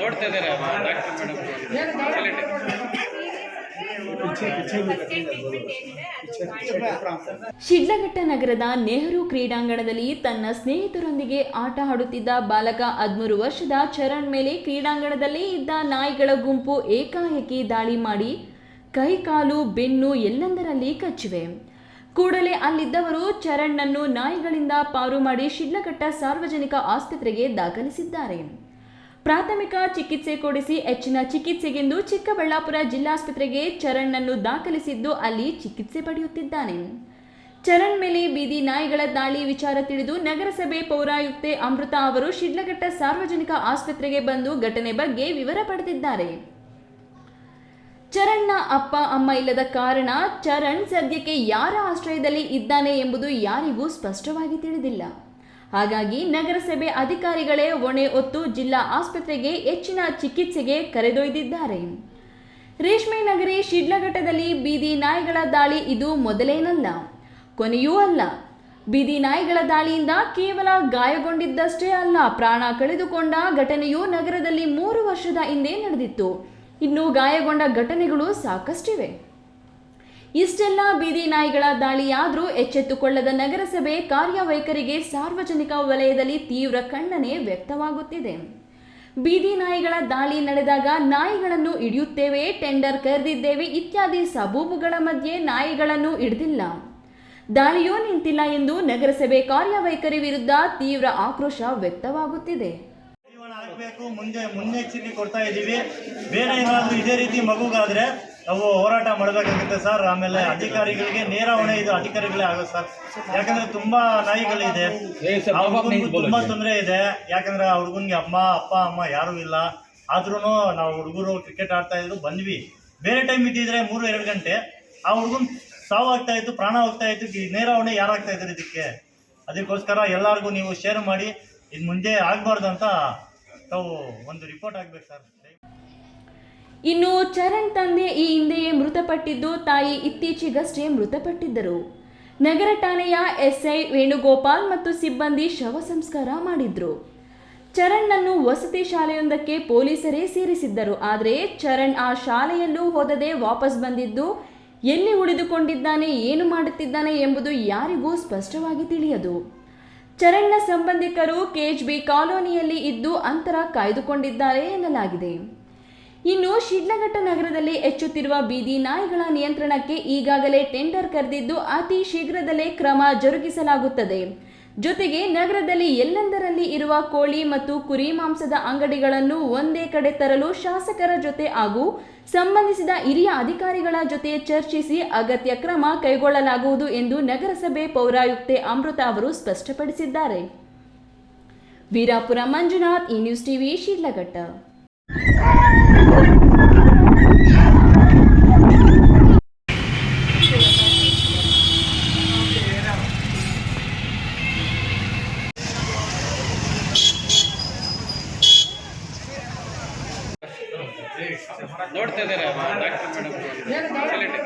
ನೋಡ್ತಾ doctor madam Sidlaghatta ನಗರದ ನೆಹರು ಕ್ರೀಡಾಂಗಣದಲ್ಲಿ ತನ್ನ ಸ್ನೇಹಿತರೊಂದಿಗೆ ಆಟ ಆಡುತ್ತಿದ್ದ ಬಾಲಕ ಹದಿಮೂರು ವರ್ಷದ ಚರಣ್ ಮೇಲೆ ಕ್ರೀಡಾಂಗಣದಲ್ಲಿ ಇದ್ದ ನಾಯಿಗಳ ಗುಂಪು ಏಕಾಏಕಿ ದಾಳಿ ಮಾಡಿ ಕೈ, ಕಾಲು, ಬೆನ್ನು ಎಲ್ಲೆಂದರಲ್ಲಿ ಕಚ್ಚಿವೆ. ಕೂಡಲೇ ಅಲ್ಲಿದ್ದವರು ಚರಣ್ನನ್ನು ನಾಯಿಗಳಿಂದ ಪಾರು ಮಾಡಿ ಶಿಡ್ಲಘಟ್ಟ ಸಾರ್ವಜನಿಕ ಆಸ್ಪತ್ರೆಗೆ ದಾಖಲಿಸಿದ್ದಾರೆ. ಪ್ರಾಥಮಿಕ ಚಿಕಿತ್ಸೆ ಕೊಡಿಸಿ ಹೆಚ್ಚಿನ ಚಿಕಿತ್ಸೆಗೆಂದು ಚಿಕ್ಕಬಳ್ಳಾಪುರ ಜಿಲ್ಲಾಸ್ಪತ್ರೆಗೆ ಚರಣ್ನನ್ನು ದಾಖಲಿಸಿದ್ದು ಅಲ್ಲಿ ಚಿಕಿತ್ಸೆ ಪಡೆಯುತ್ತಿದ್ದಾನೆ. ಚರಣ್ ಮೇಲೆ ಬೀದಿ ನಾಯಿಗಳ ದಾಳಿ ವಿಚಾರ ತಿಳಿದು ನಗರಸಭೆ ಪೌರಾಯುಕ್ತೆ ಅಮೃತ ಅವರು ಶಿಡ್ಲಘಟ್ಟ ಸಾರ್ವಜನಿಕ ಆಸ್ಪತ್ರೆಗೆ ಬಂದು ಘಟನೆ ಬಗ್ಗೆ ವಿವರ ಪಡೆದಿದ್ದಾರೆ. ಚರಣ್ನ ಅಪ್ಪ, ಅಮ್ಮ ಇಲ್ಲದ ಕಾರಣ ಚರಣ್ ಸದ್ಯಕ್ಕೆ ಯಾರ ಆಶ್ರಯದಲ್ಲಿ ಇದ್ದಾನೆ ಎಂಬುದು ಯಾರಿಗೂ ಸ್ಪಷ್ಟವಾಗಿ ತಿಳಿದಿಲ್ಲ. ಹಾಗಾಗಿ ನಗರಸಭೆ ಅಧಿಕಾರಿಗಳೇ ಹೊಣೆ ಹೊತ್ತು ಜಿಲ್ಲಾ ಆಸ್ಪತ್ರೆಗೆ ಹೆಚ್ಚಿನ ಚಿಕಿತ್ಸೆಗೆ ಕರೆದೊಯ್ದಿದ್ದಾರೆ. ರೇಷ್ಮೆ ನಗರಿ ಶಿಡ್ಲಘಟ್ಟದಲ್ಲಿ ಬೀದಿ ನಾಯಿಗಳ ದಾಳಿ ಇದು ಮೊದಲೇನಲ್ಲ, ಕೊನೆಯೂ ಅಲ್ಲ. ಬೀದಿ ನಾಯಿಗಳ ದಾಳಿಯಿಂದ ಕೇವಲ ಗಾಯಗೊಂಡಿದ್ದಷ್ಟೇ ಅಲ್ಲ, ಪ್ರಾಣ ಕಳೆದುಕೊಂಡ ಘಟನೆಯು ನಗರದಲ್ಲಿ ಮೂರು ವರ್ಷದ ಹಿಂದೆ ನಡೆದಿತ್ತು. ಇನ್ನು ಗಾಯಗೊಂಡ ಘಟನೆಗಳು ಸಾಕಷ್ಟಿವೆ. ಇಷ್ಟೆಲ್ಲ ಬೀದಿ ನಾಯಿಗಳ ದಾಳಿಯಾದರೂ ಎಚ್ಚೆತ್ತುಕೊಳ್ಳದ ನಗರಸಭೆ ಕಾರ್ಯವೈಖರಿಗೆ ಸಾರ್ವಜನಿಕ ವಲಯದಲ್ಲಿ ತೀವ್ರ ಖಂಡನೆ ವ್ಯಕ್ತವಾಗುತ್ತಿದೆ. ಬೀದಿ ನಾಯಿಗಳ ದಾಳಿ ನಡೆದಾಗ ನಾಯಿಗಳನ್ನು ಹಿಡಿಯುತ್ತೇವೆ, ಟೆಂಡರ್ ಕರೆದಿದ್ದೇವೆ ಇತ್ಯಾದಿ ಸಬೂಬುಗಳ ಮಧ್ಯೆ ನಾಯಿಗಳನ್ನು ಹಿಡಿದಿಲ್ಲ. ದಾಳಿಯೂ ನಿಂತಿಲ್ಲ ಎಂದು ನಗರಸಭೆ ಕಾರ್ಯವೈಖರಿ ವಿರುದ್ಧ ತೀವ್ರ ಆಕ್ರೋಶ ವ್ಯಕ್ತವಾಗುತ್ತಿದೆ. ಮುಂದೆ ಮುನ್ನೆಚ್ಚರಿಕೆ ಕೊಡ್ತಾ ಇದ್ದೀವಿ. ಬೇರೆ ಏನಾದರೂ ಇದೇ ರೀತಿ ಮಗುಗಾದ್ರೆ ನಾವು ಹೋರಾಟ ಮಾಡಬೇಕಾಗುತ್ತೆ ಸರ್. ಆಮೇಲೆ ಅಧಿಕಾರಿಗಳಿಗೆ ನೇರ ಹೊಣೆ ಇದು ಅಧಿಕಾರಿಗಳೇ ಆಗೋದು ಸರ್. ಯಾಕಂದ್ರೆ ತುಂಬಾ ನಾಯಿಗಳಿದೆ. ಆ ಹುಡುಗನ್ಗೂ ತುಂಬಾ ತೊಂದರೆ ಇದೆ. ಯಾಕಂದ್ರೆ ಆ ಹುಡುಗನ್ಗೆ ಅಮ್ಮ ಅಪ್ಪ ಅಮ್ಮ ಯಾರು ಇಲ್ಲ. ಆದ್ರೂ ನಾವು ಹುಡುಗರು ಕ್ರಿಕೆಟ್ ಆಡ್ತಾ ಇದ್ರು ಬಂದ್ವಿ. ಬೇರೆ ಟೈಮ್ ಇದ್ದಿದ್ರೆ ಮೂರು ಎರಡು ಗಂಟೆ. ಆ ಹುಡುಗನ್ ಸಾವು ಆಗ್ತಾ ಇತ್ತು ಪ್ರಾಣ ಹೋಗ್ತಾ ಇತ್ತು. ನೇರ ಹೊಣೆ ಯಾರಾಗ್ತಾ ಇದ್ರು ಇದಕ್ಕೆ? ಅದಕ್ಕೋಸ್ಕರ ಎಲ್ಲರಿಗೂ ನೀವು ಶೇರ್ ಮಾಡಿ. ಇದು ಮುಂದೆ ಆಗಬಾರ್ದು ಅಂತ ತಾವು ಒಂದು ರಿಪೋರ್ಟ್ ಆಗ್ಬೇಕು ಸರ್. ಇನ್ನು ಚರಣ್ ತಂದೆ ಈ ಹಿಂದೆಯೇ ಮೃತಪಟ್ಟಿದ್ದು, ತಾಯಿ ಇತ್ತೀಚೆಗಷ್ಟೇ ಮೃತಪಟ್ಟಿದ್ದರು. ನಗರ ಠಾಣೆಯ ಎಸ್ಐ ವೇಣುಗೋಪಾಲ್ ಮತ್ತು ಸಿಬ್ಬಂದಿ ಶವ ಸಂಸ್ಕಾರ ಮಾಡಿದ್ರು. ಚರಣ್ನನ್ನು ವಸತಿ ಶಾಲೆಯೊಂದಕ್ಕೆ ಪೊಲೀಸರೇ ಸೇರಿಸಿದ್ದರು. ಆದರೆ ಚರಣ್ ಆ ಶಾಲೆಯಲ್ಲೂ ಹೋದದೆ ವಾಪಸ್ ಬಂದಿದ್ದು, ಎಲ್ಲಿ ಉಳಿದುಕೊಂಡಿದ್ದಾನೆ, ಏನು ಮಾಡುತ್ತಿದ್ದಾನೆ ಎಂಬುದು ಯಾರಿಗೂ ಸ್ಪಷ್ಟವಾಗಿ ತಿಳಿಯದು. ಚರಣ್ನ ಸಂಬಂಧಿಕರು ಕೆಎಚ್ಬಿ ಕಾಲೋನಿಯಲ್ಲಿ ಇದ್ದು ಅಂತರ ಕಾಯ್ದುಕೊಂಡಿದ್ದಾರೆ ಎನ್ನಲಾಗಿದೆ. ಇನ್ನು ಶಿಡ್ಲಘಟ್ಟ ನಗರದಲ್ಲಿ ಹೆಚ್ಚುತ್ತಿರುವ ಬೀದಿ ನಾಯಿಗಳ ನಿಯಂತ್ರಣಕ್ಕೆ ಈಗಾಗಲೇ ಟೆಂಡರ್ ಕರೆದಿದ್ದು, ಅತಿ ಶೀಘ್ರದಲ್ಲೇ ಕ್ರಮ ಜರುಗಿಸಲಾಗುತ್ತದೆ. ಜೊತೆಗೆ ನಗರದಲ್ಲಿ ಎಲ್ಲೆಂದರಲ್ಲಿ ಇರುವ ಕೋಳಿ ಮತ್ತು ಕುರಿ ಮಾಂಸದ ಅಂಗಡಿಗಳನ್ನು ಒಂದೇ ಕಡೆ ತರಲು ಶಾಸಕರ ಜೊತೆ ಹಾಗೂ ಸಂಬಂಧಿಸಿದ ಹಿರಿಯ ಅಧಿಕಾರಿಗಳ ಜೊತೆ ಚರ್ಚಿಸಿ ಅಗತ್ಯ ಕ್ರಮ ಕೈಗೊಳ್ಳಲಾಗುವುದು ಎಂದು ನಗರಸಭೆ ಪೌರಾಯುಕ್ತೆ ಅಮೃತ ಅವರು ಸ್ಪಷ್ಟಪಡಿಸಿದ್ದಾರೆ. ವೀರಾಪುರ ಮಂಜುನಾಥ್ ಈ ನ್ಯೂಸ್ ಟಿವಿ, ಶಿಡ್ಲಘಟ್ಟ. ನೋಡ್ತಾ ಇದ್ದಾರೆ. Doctor madam